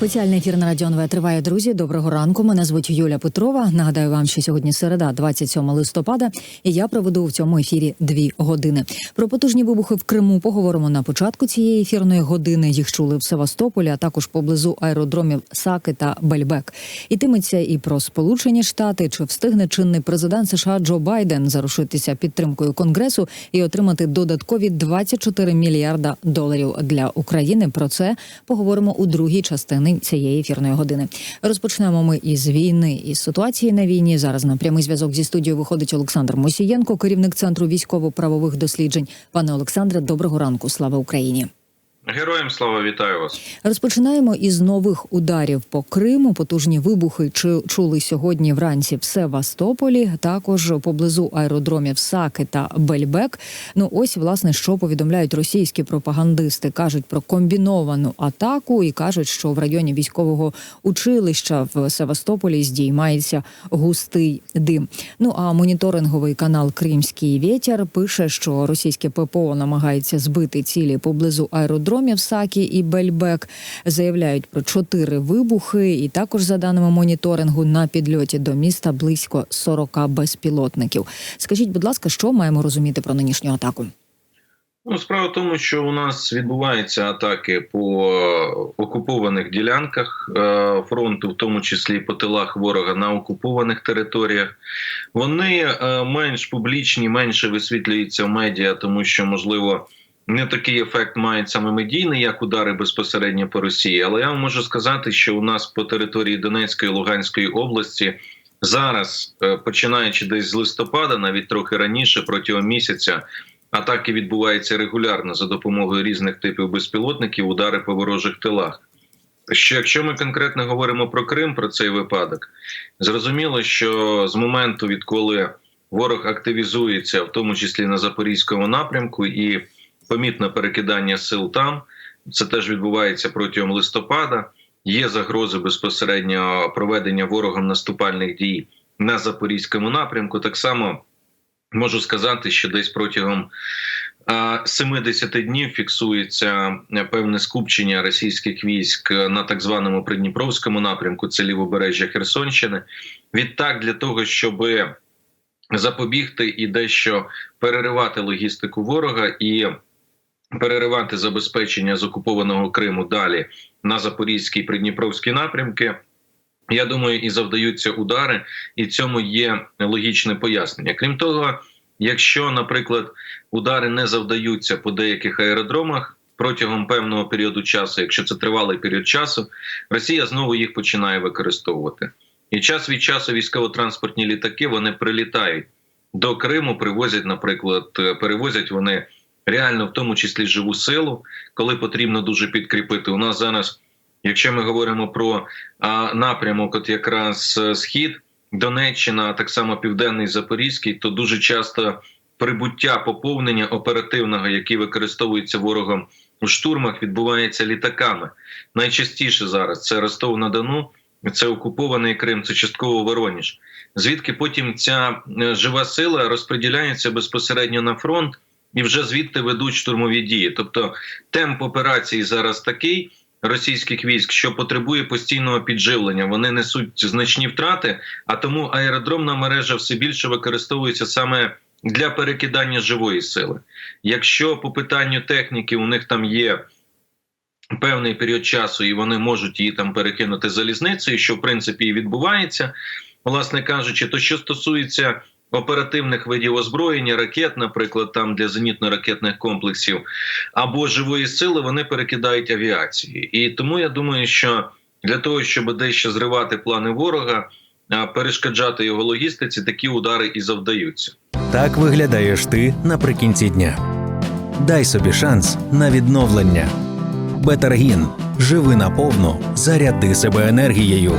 Спеціальний ефір на Радіо НВ триває, друзі. Доброго ранку. Мене звуть Юля Петрова. Нагадаю вам, що сьогодні середа, 27 листопада, і я проведу в цьому ефірі дві години. Про потужні вибухи в Криму поговоримо на початку цієї ефірної години. Їх чули в Севастополі, а також поблизу аеродромів Саки та Бельбек. Ітиметься і про Сполучені Штати, чи встигне чинний президент США Джо Байден зарушитися підтримкою Конгресу і отримати додаткові 24 мільярда доларів для України. Про це поговоримо у другій частині цієї ефірної години. Розпочнемо ми із війни із ситуації на війні. Зараз на прямий зв'язок зі студією виходить Олександр Мосієнко, керівник центру військово-правових досліджень. Пане Олександре, доброго ранку. Слава Україні. Героям слава вітаю вас. Розпочинаємо із нових ударів по Криму. Потужні вибухи чули сьогодні вранці в Севастополі, також поблизу аеродромів Саки та Бельбек. Ну ось власне що повідомляють російські пропагандисти. кажуть про комбіновану атаку і кажуть, що в районі військового училища в Севастополі здіймається густий дим. Ну а моніторинговий канал Кримський вітер пише, що російське ППО намагається збити цілі поблизу аеродромів Сакі і Бельбек. Заявляють про чотири вибухи, і також за даними моніторингу на підльоті до міста близько 40 безпілотників. Скажіть, будь ласка, що маємо розуміти про нинішню атаку? Ну, справа в тому, що у нас відбуваються атаки по окупованих ділянках е, фронту, в тому числі по тилах ворога на окупованих територіях. Вони е, менш публічні, менше висвітлюються в медіа, тому що можливо. Не такий ефект мають саме медійний, як удари безпосередньо по Росії. Але я вам можу сказати, що у нас по території Донецької Луганської області зараз, е, починаючи десь з листопада, навіть трохи раніше, протягом місяця, атаки відбуваються регулярно за допомогою різних типів безпілотників, удари по ворожих тилах. Що якщо ми конкретно говоримо про Крим, про цей випадок, зрозуміло, що з моменту, відколи ворог активізується, в тому числі на запорізькому напрямку, і помітне перекидання сил там, це теж відбувається протягом листопада. Є загрози безпосередньо проведення ворогом наступальних дій на запорізькому напрямку. Так само можу сказати, що десь протягом 70 днів фіксується певне скупчення російських військ на так званому Придніпровському напрямку, це лівобережжя Херсонщини. Відтак, для того, щоб запобігти і дещо переривати логістику ворога і переривати забезпечення з окупованого Криму далі на Запорізький Придніпровський напрямки. Я думаю, і завдаються удари, і цьому є логічне пояснення. Крім того, якщо, наприклад, удари не завдаються по деяких аеродромах протягом певного періоду часу, якщо це тривалий період часу, Росія знову їх починає використовувати. І час від часу військово-транспортні літаки вони прилітають до Криму, привозять, наприклад, перевозять вони реально, в тому числі живу силу, коли потрібно дуже підкріпити. У нас зараз, якщо ми говоримо про а, напрямок, от якраз схід, Донеччина, а так само Південний Запорізький, то дуже часто прибуття поповнення оперативного, які використовуються ворогом у штурмах, відбувається літаками. Найчастіше зараз це Ростов на Дону. Це окупований Крим, це частково Вороніж. Звідки потім ця жива сила розподіляється безпосередньо на фронт і вже звідти ведуть штурмові дії. Тобто темп операції зараз такий російських військ, що потребує постійного підживлення. Вони несуть значні втрати, а тому аеродромна мережа все більше використовується саме для перекидання живої сили. Якщо по питанню техніки у них там є. Певний період часу, і вони можуть її там перекинути залізницею, що в принципі і відбувається, власне кажучи, то що стосується оперативних видів озброєння, ракет, наприклад, там для зенітно-ракетних комплексів або живої сили, вони перекидають авіації. І тому я думаю, що для того, щоб дещо зривати плани ворога, перешкоджати його логістиці, такі удари і завдаються. Так виглядаєш ти наприкінці дня. Дай собі шанс на відновлення. Бетаргін. Живи наповну, заряди себе енергією.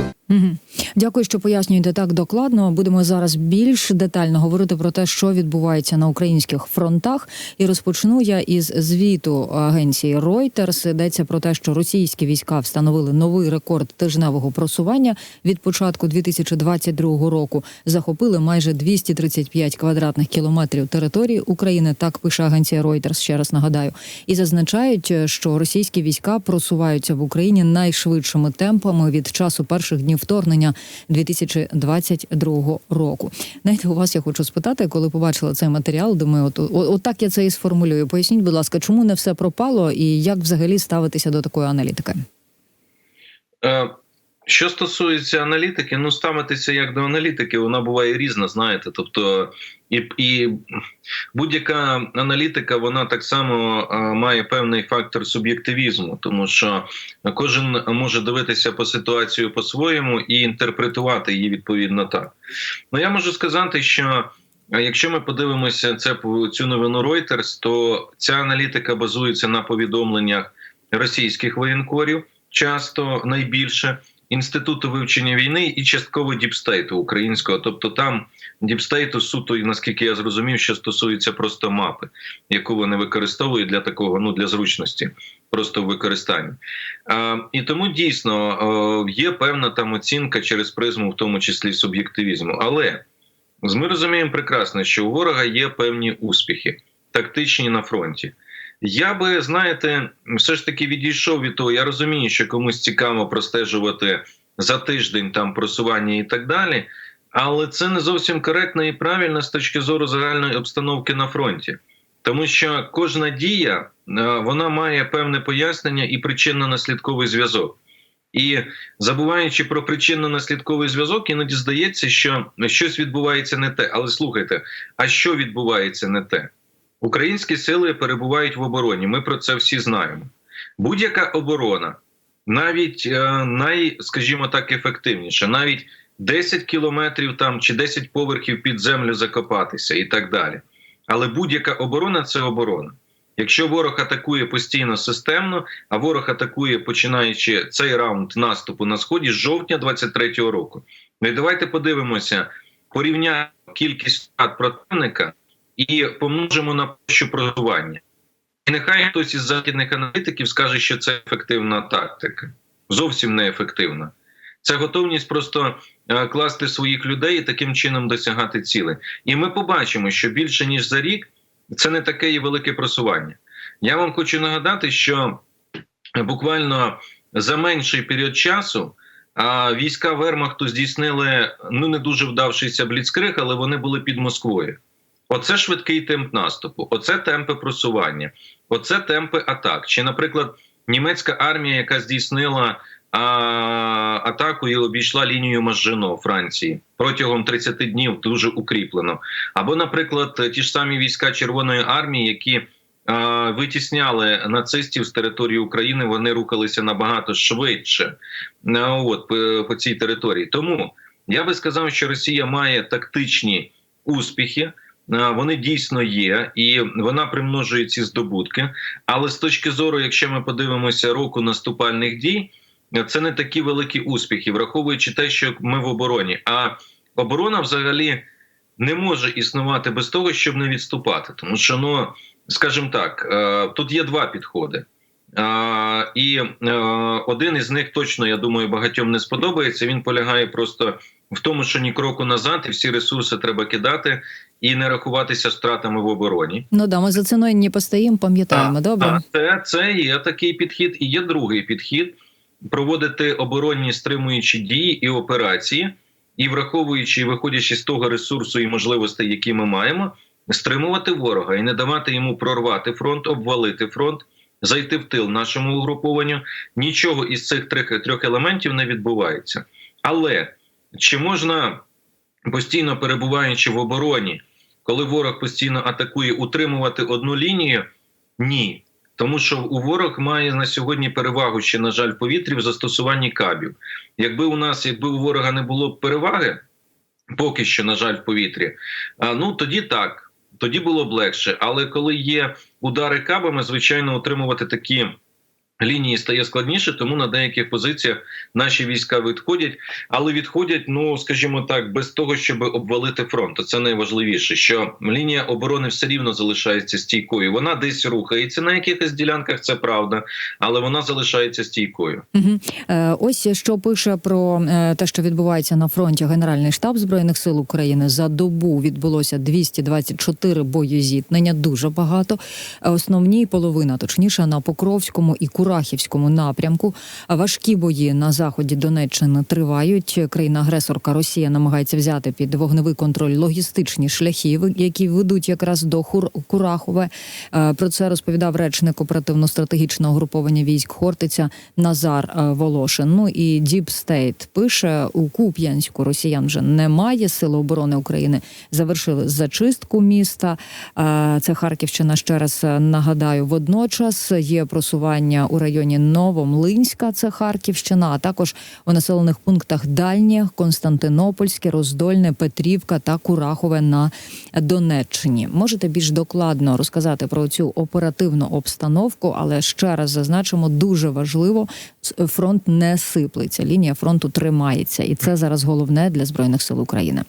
Дякую, що пояснюєте так докладно. Будемо зараз більш детально говорити про те, що відбувається на українських фронтах. І розпочну я із звіту агенції Reuters. Йдеться про те, що російські війська встановили новий рекорд тижневого просування від початку 2022 року. Захопили майже 235 квадратних кілометрів території України. Так пише агенція Reuters, ще раз нагадаю, і зазначають, що російські війська просуваються в Україні найшвидшими темпами від часу перших днів вторгнення 2022 року. Навіть у вас я хочу спитати, коли побачила цей матеріал, думаю, от, от, так я це і сформулюю. Поясніть, будь ласка, чому не все пропало, і як взагалі ставитися до такої аналітики? Е, Що стосується аналітики, ну ставитися як до аналітики, вона буває різна, знаєте. Тобто, і, і будь-яка аналітика, вона так само має певний фактор суб'єктивізму, тому що кожен може дивитися по ситуацію по-своєму і інтерпретувати її відповідно так. Ну я можу сказати, що. Якщо ми подивимося це цю новину Reuters, то ця аналітика базується на повідомленнях російських воєнкорів, часто найбільше інституту вивчення війни і частково діпстейту українського. Тобто там діпстейту суто, наскільки я зрозумів, що стосується просто мапи, яку вони використовують для такого, ну для зручності, просто в використанні. А, і тому дійсно є певна там оцінка через призму, в тому числі суб'єктивізму. Але ми розуміємо прекрасно, що у ворога є певні успіхи, тактичні на фронті. Я би, знаєте, все ж таки відійшов від того. Я розумію, що комусь цікаво простежувати за тиждень там просування і так далі, але це не зовсім коректно і правильно з точки зору загальної обстановки на фронті. Тому що кожна дія е, вона має певне пояснення і причинно-наслідковий зв'язок. І забуваючи про причинно-наслідковий зв'язок, іноді здається, що щось відбувається не те. Але слухайте, а що відбувається не те? Українські сили перебувають в обороні. Ми про це всі знаємо. Будь-яка оборона, навіть е, най, скажімо так, ефективніша, навіть 10 кілометрів там чи 10 поверхів під землю закопатися і так далі. Але будь-яка оборона це оборона. Якщо ворог атакує постійно системно, а ворог атакує починаючи цей раунд наступу на сході з жовтня 23-го року. Ну і давайте подивимося, порівняємо кількість противника і помножимо на площу просування. І нехай хтось із західних аналітиків скаже, що це ефективна тактика. Зовсім не ефективна. Це готовність просто е, класти своїх людей і таким чином досягати цілей. І ми побачимо, що більше ніж за рік це не таке і велике просування. Я вам хочу нагадати, що буквально за менший період часу війська Вермахту здійснили ну не дуже вдавшийся бліцкриг, але вони були під Москвою. Оце швидкий темп наступу, оце темпи просування, оце темпи атак. Чи, наприклад, німецька армія, яка здійснила а, атаку і обійшла лінію Мажино Франції протягом 30 днів дуже укріплено. Або, наприклад, ті ж самі війська Червоної армії, які а, витісняли нацистів з території України, вони рухалися набагато швидше а, от, по, по цій території. Тому я би сказав, що Росія має тактичні успіхи. А, Вони дійсно є, і вона примножує ці здобутки. Але з точки зору, якщо ми подивимося року наступальних дій, це не такі великі успіхи, враховуючи те, що ми в обороні. А оборона взагалі не може існувати без того, щоб не відступати. Тому що, ну скажімо так, е, тут є два підходи. А, І е, один із них точно, я думаю, багатьом не сподобається. Він полягає просто в тому, що ні кроку назад, і всі ресурси треба кидати і не рахуватися з втратами в обороні. Ну да, ми за ціною не постоїмо, пам'ятаємо. Добре. Це, це є такий підхід, і є другий підхід проводити оборонні стримуючі дії і операції, і враховуючи виходячи з того ресурсу і можливостей, які ми маємо, стримувати ворога і не давати йому прорвати фронт, обвалити фронт, зайти в тил нашому угрупованню. Нічого із цих трьох, трьох елементів не відбувається. Але чи можна постійно перебуваючи в обороні, коли ворог постійно атакує, утримувати одну лінію? Ні. Тому що у ворог має на сьогодні перевагу ще, на жаль, повітрі в застосуванні кабів. Якби у нас, якби у ворога не було б переваги, поки що, на жаль, в повітрі, ну тоді так, тоді було б легше. Але коли є удари кабами, звичайно, отримувати такі Лінії стає складніше, тому на деяких позиціях наші війська відходять, але відходять, ну скажімо так, без того, щоб обвалити фронт. Це найважливіше, що лінія оборони все рівно залишається стійкою. Вона десь рухається на якихось ділянках, це правда, але вона залишається стійкою. Угу. Ось що пише про е, те, що відбувається на фронті Генеральний штаб збройних сил України. За добу відбулося 224 боєзіткнення, дуже багато. Е, Основні половина, точніше, на Покровському і Курахівському напрямку. Важкі бої на заході Донеччини тривають. Країна-агресорка Росія намагається взяти під вогневий контроль логістичні шляхи, які ведуть якраз до Хур Курахове. Е, Про це розповідав речник оперативно-стратегічного груповання військ Хортиця Назар е, Волошин. Ну і Діп Стейт пише у Куп'янську росіян вже немає. Сили оборони України завершили зачистку міста. Е, Це Харківщина. Ще раз нагадаю. Водночас є просування у районі Новомлинська, це Харківщина, а також у населених пунктах Дальнє, Константинопольське, Роздольне, Петрівка та Курахове на Донеччині. Можете більш докладно розказати про цю оперативну обстановку, але ще раз зазначимо, дуже важливо, фронт не сиплеться. Лінія фронту тримається, і це зараз головне для збройних сил України.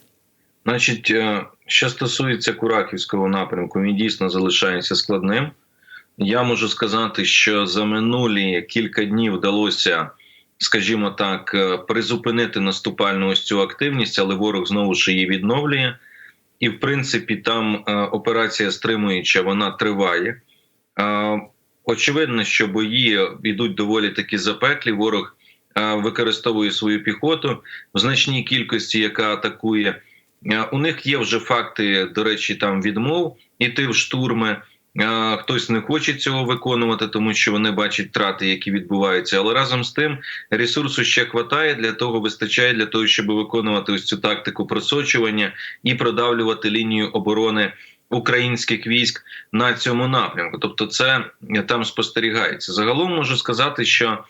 Значить, е, що стосується Кураківського напрямку, він дійсно залишається складним. Я можу сказати, що за минулі кілька днів вдалося, скажімо так, е, призупинити наступальну ось цю активність, але ворог знову ж її відновлює. І, в принципі, там е, операція стримуюча, вона триває. Е, Очевидно, що бої йдуть доволі таки запеклі. Ворог використовує свою піхоту в значній кількості, яка атакує. У них є вже факти, до речі, там відмов іти в штурми. Е, Хтось не хоче цього виконувати, тому що вони бачать втрати, які відбуваються. Але разом з тим ресурсу ще хватає для того, вистачає для того, щоб виконувати ось цю тактику просочування і продавлювати лінію оборони українських військ на цьому напрямку. Тобто, це е, там спостерігається. Загалом можу сказати, що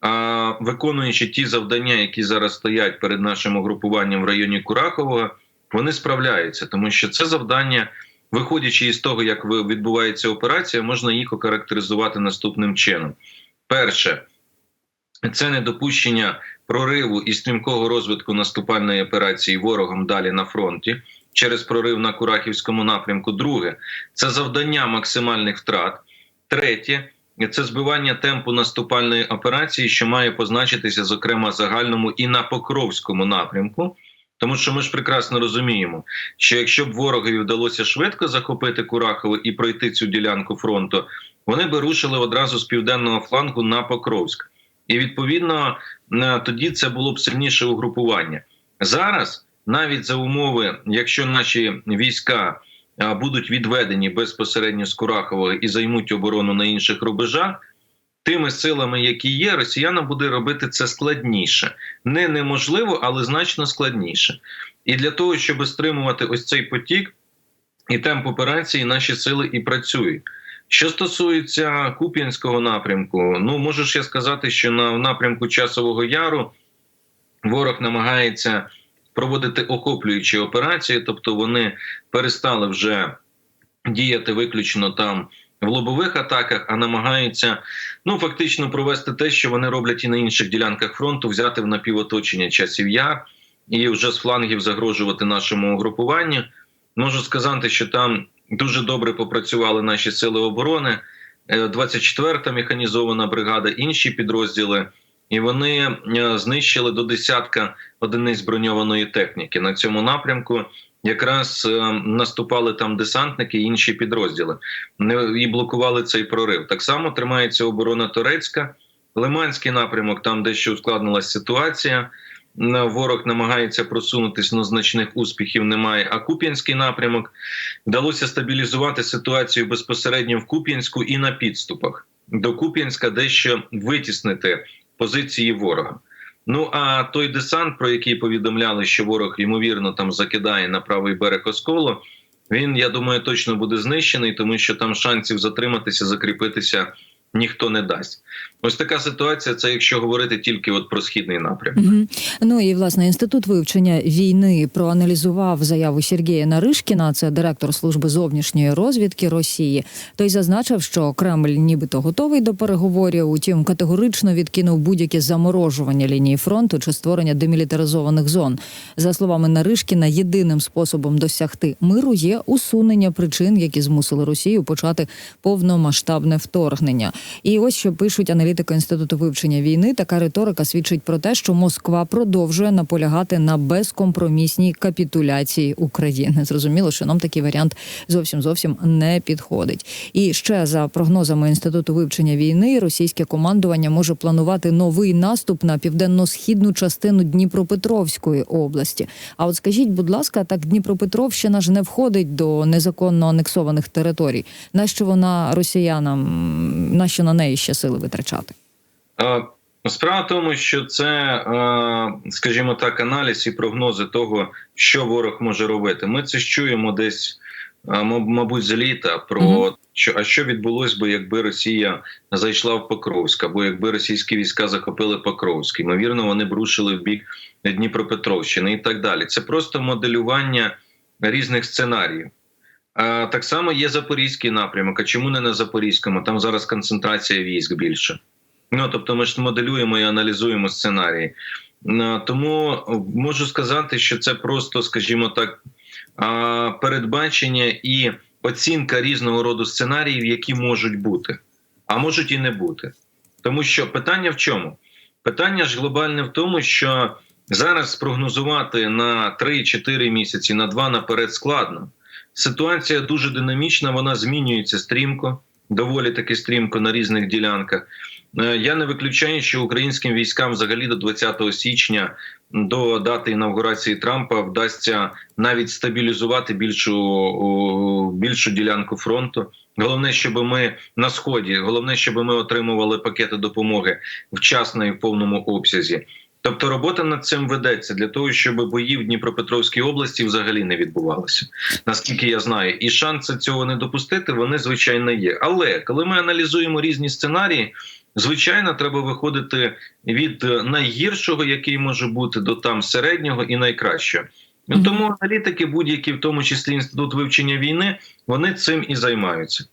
а, виконуючи ті завдання, які зараз стоять перед нашим угрупуванням в районі Курахового, вони справляються, тому що це завдання, виходячи із того, як відбувається операція, можна їх охарактеризувати наступним чином: перше, це недопущення прориву і стрімкого розвитку наступальної операції ворогом далі на фронті через прорив на Курахівському напрямку. Друге, це завдання максимальних втрат. Третє це збивання темпу наступальної операції, що має позначитися, зокрема, загальному і на Покровському напрямку. Тому що ми ж прекрасно розуміємо, що якщо б ворогові вдалося швидко захопити Курахово і пройти цю ділянку фронту, вони би рушили одразу з південного флангу на Покровськ. І відповідно е, тоді це було б сильніше угрупування. Зараз, навіть за умови, якщо наші війська е, будуть відведені безпосередньо з Курахового і займуть оборону на інших рубежах, тими силами, які є, росіянам буде робити це складніше. Не неможливо, але значно складніше. І для того, щоб стримувати ось цей потік і темп операції, наші сили і працюють. Що стосується Куп'янського напрямку, ну можу ще сказати, що на напрямку Часового Яру ворог намагається проводити охоплюючі операції, тобто вони перестали вже діяти виключно там в лобових атаках, а намагаються ну фактично провести те, що вони роблять і на інших ділянках фронту, взяти в напівоточення часів яр і вже з флангів загрожувати нашому угрупуванню. Можу сказати, що там дуже добре попрацювали наші сили оборони, е, 24-та механізована бригада, інші підрозділи, і вони е, знищили до десятка одиниць броньованої техніки на цьому напрямку. Якраз е, наступали там десантники і інші підрозділи і блокували цей прорив. Так само тримається оборона Турецька, Лиманський напрямок, там дещо ускладнилася ситуація. Ворог намагається просунутись, але значних успіхів немає. А Куп'янський напрямок вдалося стабілізувати ситуацію безпосередньо в Куп'янську і на підступах до Куп'янська, дещо витіснити позиції ворога. Ну а той десант, про який повідомляли, що ворог ймовірно там закидає на правий берег Осколу, він, я думаю, точно буде знищений, тому що там шансів затриматися, закріпитися ніхто не дасть. Ось така ситуація. Це якщо говорити тільки от про східний напрямок. Угу. Ну і власне інститут вивчення війни проаналізував заяву Сергія Наришкіна, це директор служби зовнішньої розвідки Росії. Той зазначив, що Кремль нібито готовий до переговорів. Утім, категорично відкинув будь-яке заморожування лінії фронту чи створення демілітаризованих зон. За словами Наришкіна, єдиним способом досягти миру є усунення причин, які змусили Росію почати повномасштабне вторгнення. І ось що пишуть аналітики інституту вивчення війни. Така риторика свідчить про те, що Москва продовжує наполягати на безкомпромісній капітуляції України. Зрозуміло, що нам такий варіант зовсім зовсім не підходить. І ще за прогнозами інституту вивчення війни, російське командування може планувати новий наступ на південно-східну частину Дніпропетровської області. А от скажіть, будь ласка, так Дніпропетровщина ж не входить до незаконно анексованих територій. Нащо вона росіянам, нащо на неї ще сили витрачати? Е, Справа в тому, що це, скажімо так, аналіз і прогнози того, що ворог може робити. Ми це чуємо десь, мабуть, з літа про що а що відбулось би, якби Росія зайшла в Покровськ, або якби російські війська захопили Покровськ. Ймовірно, вони б рушили в бік Дніпропетровщини і так далі. Це просто моделювання різних сценаріїв. Так само є запорізький напрямок. А чому не на Запорізькому? Там зараз концентрація військ більше. Ну тобто, ми ж моделюємо і аналізуємо сценарії. Тому можу сказати, що це просто, скажімо так, передбачення і оцінка різного роду сценаріїв, які можуть бути, а можуть і не бути. Тому що питання в чому? Питання ж глобальне в тому, що зараз спрогнозувати на 3-4 місяці, на 2 наперед складно. Ситуація дуже динамічна, вона змінюється стрімко, доволі таки стрімко на різних ділянках. Е, Я не виключаю, що українським військам взагалі до 20 січня до дати інавгурації Трампа вдасться навіть стабілізувати більшу, більшу ділянку фронту. Головне, щоб ми на сході, головне, щоб ми отримували пакети допомоги вчасно і в повному обсязі. Тобто робота над цим ведеться для того, щоб бої в Дніпропетровській області взагалі не відбувалися, наскільки я знаю, і шанси цього не допустити вони звичайно є. Але коли ми аналізуємо різні сценарії, звичайно, треба виходити від найгіршого, який може бути, до там середнього і найкращого. Ну тому аналітики, будь-які, в тому числі інститут вивчення війни, вони цим і займаються.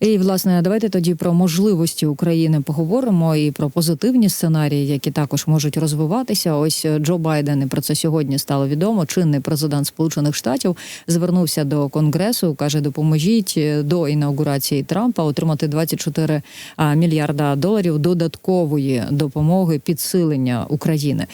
І власне, давайте тоді про можливості України поговоримо і про позитивні сценарії, які також можуть розвиватися. Ось е, Джо Байден і про це сьогодні стало відомо. Чинний президент Сполучених Штатів звернувся до конгресу, каже: допоможіть е, до інаугурації Трампа отримати 24 а, мільярда доларів додаткової допомоги підсилення України.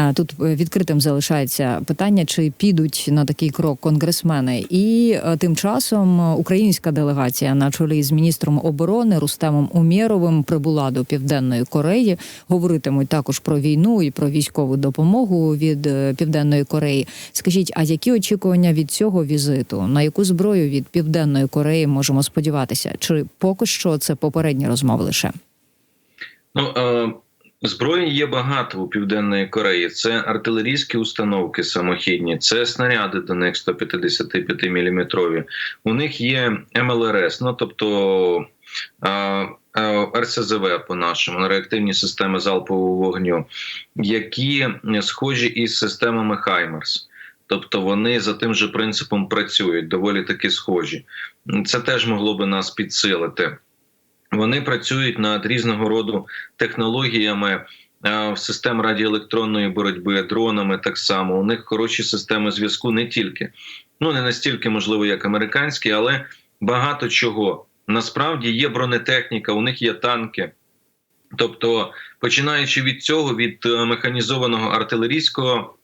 А, Тут е, відкритим залишається питання, чи підуть на такий крок конгресмени, і е, тим часом е, українська делегація на чолі з міністром оборони Рустемом Умєровим прибула до південної Кореї. Говоритимуть також про війну і про військову допомогу від е, південної Кореї. Скажіть, а які очікування від цього візиту? На яку зброю від південної Кореї можемо сподіватися? Чи поки що це попередні розмови лише? Ну е, зброї є багато у південної Кореї. Це артилерійські установки самохідні, це снаряди до них 155 мм. У них є МЛРС, ну тобто е, е, РСЗВ по нашому реактивні системи залпового вогню, які схожі із системами Хаймерс. Тобто вони за тим же принципом працюють, доволі таки схожі. Це теж могло би нас підсилити. Вони працюють над різного роду технологіями е, систем радіоелектронної боротьби, дронами так само. У них хороші системи зв'язку не тільки, ну не настільки можливо, як американські, але багато чого. Насправді є бронетехніка, у них є танки. Тобто, починаючи від цього, від е, механізованого артилерійського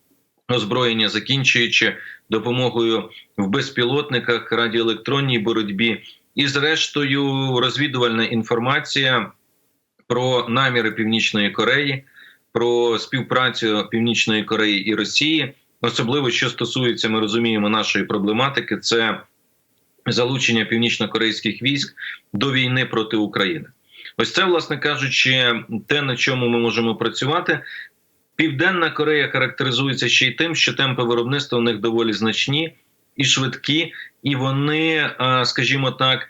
озброєння, закінчуючи допомогою в безпілотниках, радіоелектронній боротьбі, і зрештою розвідувальна інформація про наміри Північної Кореї, про співпрацю Північної Кореї і Росії, особливо що стосується, ми розуміємо, нашої проблематики, це залучення північно-корейських військ до війни проти України. Ось це, власне кажучи, те, на чому ми можемо працювати. Південна Корея характеризується ще й тим, що темпи виробництва у них доволі значні і швидкі, і вони, е, скажімо так,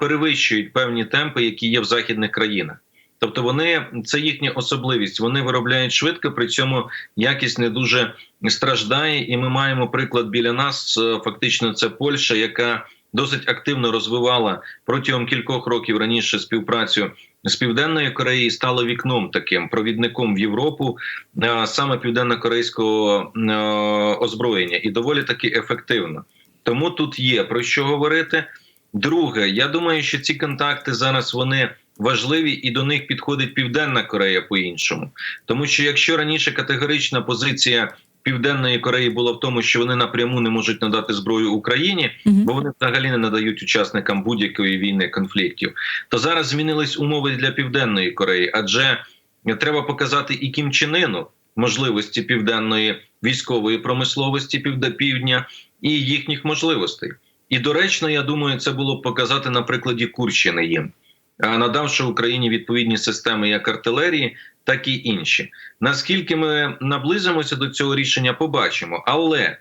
перевищують певні темпи, які є в західних країнах. Тобто вони це їхня особливість. Вони виробляють швидко, при цьому якість не дуже страждає. І ми маємо приклад біля нас. е, Фактично, це Польща, яка досить активно розвивала протягом кількох років раніше співпрацю з південною Кореєю, і стала вікном таким провідником в Європу е, саме південно-корейського е, озброєння, і доволі таки ефективно. Тому тут є про що говорити. Друге, я думаю, що ці контакти зараз вони важливі, і до них підходить Південна Корея по-іншому. Тому що якщо раніше категорична позиція Південної Кореї була в тому, що вони напряму не можуть надати зброю Україні, бо вони взагалі не надають учасникам будь-якої війни конфліктів, то зараз змінились умови для Південної Кореї, адже треба показати і Кім Чен можливості південної військової промисловості півдня і їхніх можливостей. І доречно, я думаю, це було б показати на прикладі Курщини їм, надавши Україні відповідні системи як артилерії, так і інші. Наскільки ми наблизимося до цього рішення, побачимо. Але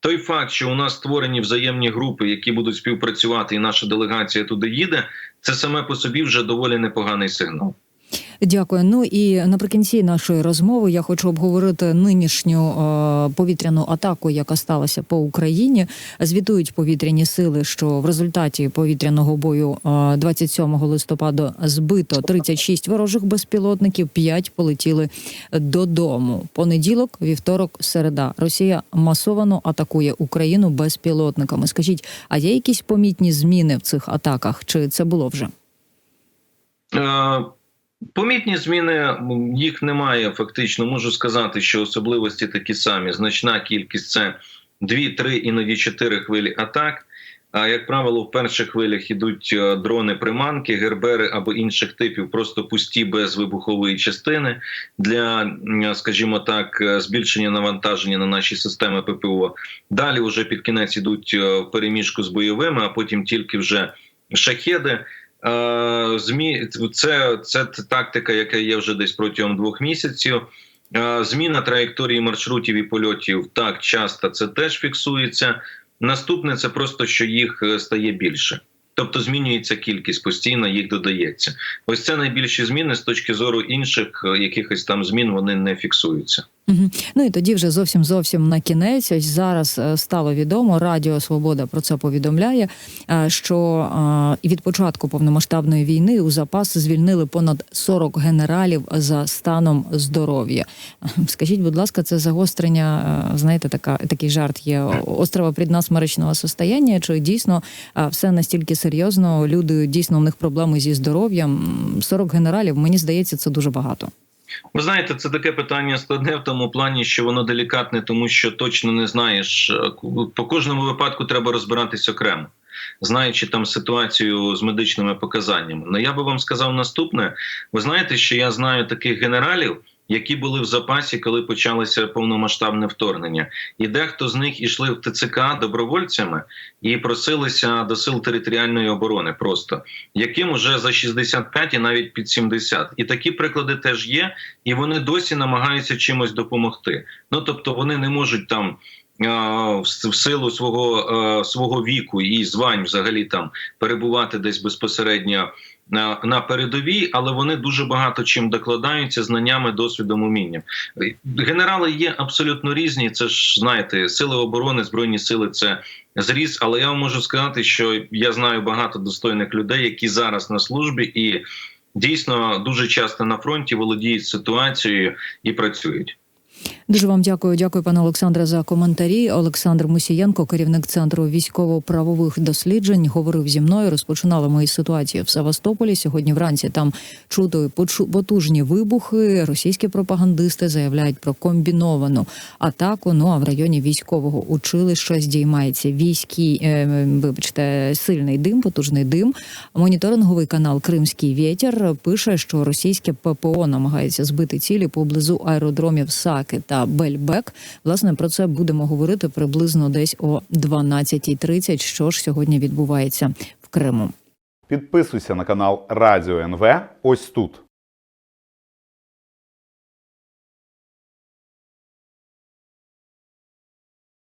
той факт, що у нас створені взаємні групи, які будуть співпрацювати, і наша делегація туди їде, це саме по собі вже доволі непоганий сигнал. Дякую. Ну і наприкінці нашої розмови я хочу обговорити нинішню е, повітряну атаку, яка сталася по Україні. Звітують повітряні сили, що в результаті повітряного бою е, 27 листопада збито 36 ворожих безпілотників, 5 полетіли додому. Понеділок, вівторок, середа. Росія масовано атакує Україну безпілотниками. Скажіть, а є якісь помітні зміни в цих атаках? Чи це було вже? Е, Помітні зміни їх немає. Фактично можу сказати, що особливості такі самі. Значна кількість це 2-3, іноді 4 хвилі атак. А як правило, в перших хвилях ідуть е, дрони приманки, гербери або інших типів, просто пусті без вибухової частини для, скажімо так, е, збільшення навантаження на наші системи ППО. Далі вже під кінець ідуть е, в переміжку з бойовими, а потім тільки вже шахеди. Е, Змі це, це тактика, яка є вже десь протягом двох місяців. Е, Зміна траєкторії маршрутів і польотів так часто це теж фіксується. Наступне це просто що їх е, стає більше. Тобто змінюється кількість постійно, їх додається. Ось це найбільші зміни з точки зору інших якихось там змін вони не фіксуються. Ну і тоді вже зовсім зовсім на кінець. Ось зараз е, стало відомо. Радіо Свобода про це повідомляє. е, Що е, від початку повномасштабної війни у запас звільнили понад 40 генералів за станом здоров'я. Скажіть, будь ласка, це загострення? Знаєте, така такий жарт є острова преднасмеречного состояння? Чи дійсно все настільки серйозно? Люди дійсно у них проблеми зі здоров'ям? 40 генералів, мені здається, це дуже багато. Ви знаєте, це таке питання складне в тому плані, що воно делікатне, тому що точно не знаєш. е, По кожному випадку треба розбиратись окремо, знаючи там ситуацію з медичними показаннями. Ну я би вам сказав наступне: ви знаєте, що я знаю таких генералів, які були в запасі, коли почалося повномасштабне вторгнення, і дехто з них ішли в ТЦК добровольцями і просилися до сил територіальної оборони, просто яким уже за 65 і навіть під 70. І такі приклади теж є, і вони досі намагаються чимось допомогти. Ну тобто вони не можуть там. В силу свого е, свого віку і звань, взагалі там перебувати десь безпосередньо на, передовій, але вони дуже багато чим докладаються знаннями, досвідом, умінням. Генерали є абсолютно різні. Це ж знаєте, сили оборони, збройні сили це зріс. Але я вам можу сказати, що я знаю багато достойних людей, які зараз на службі і дійсно дуже часто на фронті володіють ситуацією і працюють. Дуже вам дякую. Дякую, пане Олександре, за коментарі. Олександр Мусієнко, керівник центру військово-правових досліджень, говорив зі мною. Розпочинали із ситуації в Севастополі. Сьогодні вранці там почу- потужні вибухи. Російські пропагандисти заявляють про комбіновану атаку. Ну а в районі військового училища здіймається війський, е, вибачте, сильний дим, потужний дим. Моніторинговий канал Кримський вітер пише, що російське ППО намагається збити цілі поблизу аеродромів Саки та Бельбек. Власне про це будемо говорити приблизно десь о 12.30, Що ж сьогодні відбувається в Криму? Підписуйся на канал Радіо НВ ось тут.